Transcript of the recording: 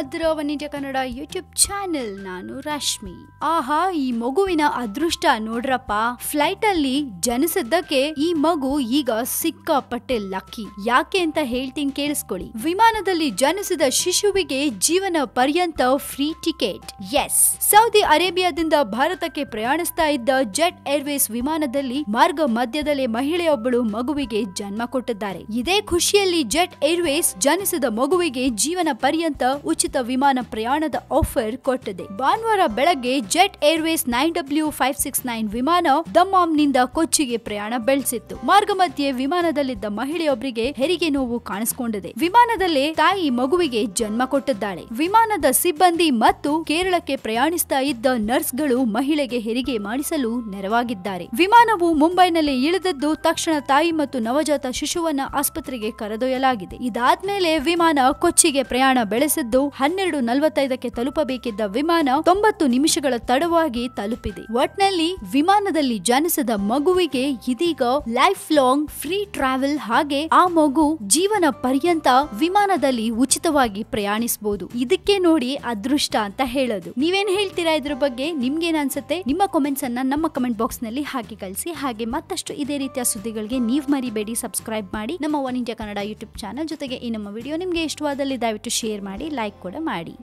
ಇದ್ದೀರೋ ವನಿಜ Kannada YouTube channel ನಾನು ರಶ್ಮಿ. ಆಹಾ, ಈ ಮಗುವಿನ ಅದೃಷ್ಟ ನೋಡ್ರಪ್ಪ. ಫ್ಲೈಟ್ ಅಲ್ಲಿ ಜನಿಸಿದ್ದಕ್ಕೆ ಈ ಮಗು ಈಗ ಸಿಕ್ಕಾಪಟ್ಟೆ ಲಕ್ಕಿ ಯಾಕೆ ಅಂತ ಹೇಳ್ತೀನಿ ಕೇಳಿಸ್ಕೊಳ್ಳಿ. ವಿಮಾನದಲ್ಲಿ ಜನಿಸಿದ ಶಿಶುವಿಗೆ ಜೀವನ ಪರ್ಯಂತ ಫ್ರೀ ಟಿಕೆಟ್ ಎಸ್ ಸೌದಿ ಅರೇಬಿಯಾದಿಂದ ಭಾರತಕ್ಕೆ ಪ್ರಯಾಣಿಸ್ತಾ ಇದ್ದ ಜೆಟ್ ಏರ್ವೇಸ್ ವಿಮಾನದಲ್ಲಿ ಮಾರ್ಗ ಮಧ್ಯದಲ್ಲಿ ಮಹಿಳೆಯೊಬ್ಬಳು ಮಗುವಿಗೆ ಜನ್ಮ ಕೊಟ್ಟಿದ್ದಾರೆ. ಇದೇ ಖುಷಿಯಲ್ಲಿ ಜೆಟ್ ಏರ್ವೇಸ್ ಜನಿಸಿದ ಮಗುವಿಗೆ ಜೀವನ ಪರ್ಯಂತ ಉಚಿತ ವಿಮಾನ ಪ್ರಯಾಣದ ಆಫರ್ ಕೊಟ್ಟಿದೆ. ಭಾನುವಾರ ಬೆಳಗ್ಗೆ Jet Airways nine W five six nine ವಿಮಾನ ದಮ್ಮಾಂನಿಂದ ಕೊಚ್ಚಿಗೆ ಪ್ರಯಾಣ ಬೆಳೆಸಿತ್ತು. ಮಾರ್ಗ ಮಧ್ಯೆ ವಿಮಾನದಲ್ಲಿದ್ದ ಮಹಿಳೆಯೊಬ್ಬರಿಗೆ ಹೆರಿಗೆ ನೋವು ಕಾಣಿಸಿಕೊಂಡಿದೆ. ವಿಮಾನದಲ್ಲೇ ತಾಯಿ ಮಗುವಿಗೆ ಜನ್ಮ ಕೊಟ್ಟಿದ್ದಾಳೆ. ವಿಮಾನದ ಸಿಬ್ಬಂದಿ ಮತ್ತು ಕೇರಳಕ್ಕೆ ಪ್ರಯಾಣಿಸ್ತಾ ಇದ್ದ ನರ್ಸ್ಗಳು ಮಹಿಳೆಗೆ ಹೆರಿಗೆ ಮಾಡಿಸಲು ನೆರವಾಗಿದ್ದಾರೆ. ವಿಮಾನವು ಮುಂಬೈನಲ್ಲಿ ಇಳಿದದ್ದು ತಕ್ಷಣ ತಾಯಿ ಮತ್ತು ನವಜಾತ ಶಿಶುವನ್ನ ಆಸ್ಪತ್ರೆಗೆ ಕರೆದೊಯ್ಯಲಾಗಿದೆ. ಇದಾದ್ಮೇಲೆ ವಿಮಾನ ಕೊಚ್ಚಿಗೆ ಪ್ರಯಾಣ ಬೆಳೆಸಿದ್ದು ಹನ್ನೆರಡು ನಲವತ್ತೈದಕ್ಕೆ ತಲುಪಬೇಕಿದ್ದ ವಿಮಾನ ತೊಂಬತ್ತು ನಿಮಿಷಗಳ ತಡವಾಗಿ ತಲುಪಿದೆ. ಒಟ್ನಲ್ಲಿ ವಿಮಾನದಲ್ಲಿ ಜನಿಸಿದ ಮಗುವಿಗೆ ಇದೀಗ ಲೈಫ್ ಲಾಂಗ್ ಫ್ರೀ ಟ್ರಾವೆಲ್ ಹಾಗೆ ಆ ಮಗು ಜೀವನ ಪರ್ಯಂತ ವಿಮಾನದಲ್ಲಿ ಉಚಿತವಾಗಿ ಪ್ರಯಾಣಿಸಬಹುದು. ಇದಕ್ಕೆ ನೋಡಿ ಅದೃಷ್ಟ ಅಂತ ಹೇಳೋದು. ನೀವೇನ್ ಹೇಳ್ತೀರಾ ಇದ್ರ ಬಗ್ಗೆ? ನಿಮ್ಗೇನ್ ಅನ್ಸುತ್ತೆ? ನಿಮ್ಮ ಕಾಮೆಂಟ್ಸ್ ಅನ್ನ ನಮ್ಮ ಕಮೆಂಟ್ ಬಾಕ್ಸ್ನಲ್ಲಿ ಹಾಕಿ ಕಳಿಸಿ. ಹಾಗೆ ಮತ್ತಷ್ಟು ಇದೇ ರೀತಿಯ ಸುದ್ದಿಗಳಿಗೆ ನೀವ್ ಮರಿಬೇಡಿ. ಸಬ್ಸ್ಕ್ರೈಬ್ ಮಾಡಿ. ನಮ್ಮ One India Kannada YouTube channel ಜೊತೆಗೆ ಈ ನಮ್ಮ ವಿಡಿಯೋ ನಿಮ್ಗೆ ಇಷ್ಟವಾದಲ್ಲಿ ದಯವಿಟ್ಟು ಶೇರ್ ಮಾಡಿ ಲೈಕ್ ಕೂಡ ಮಾಡಿ.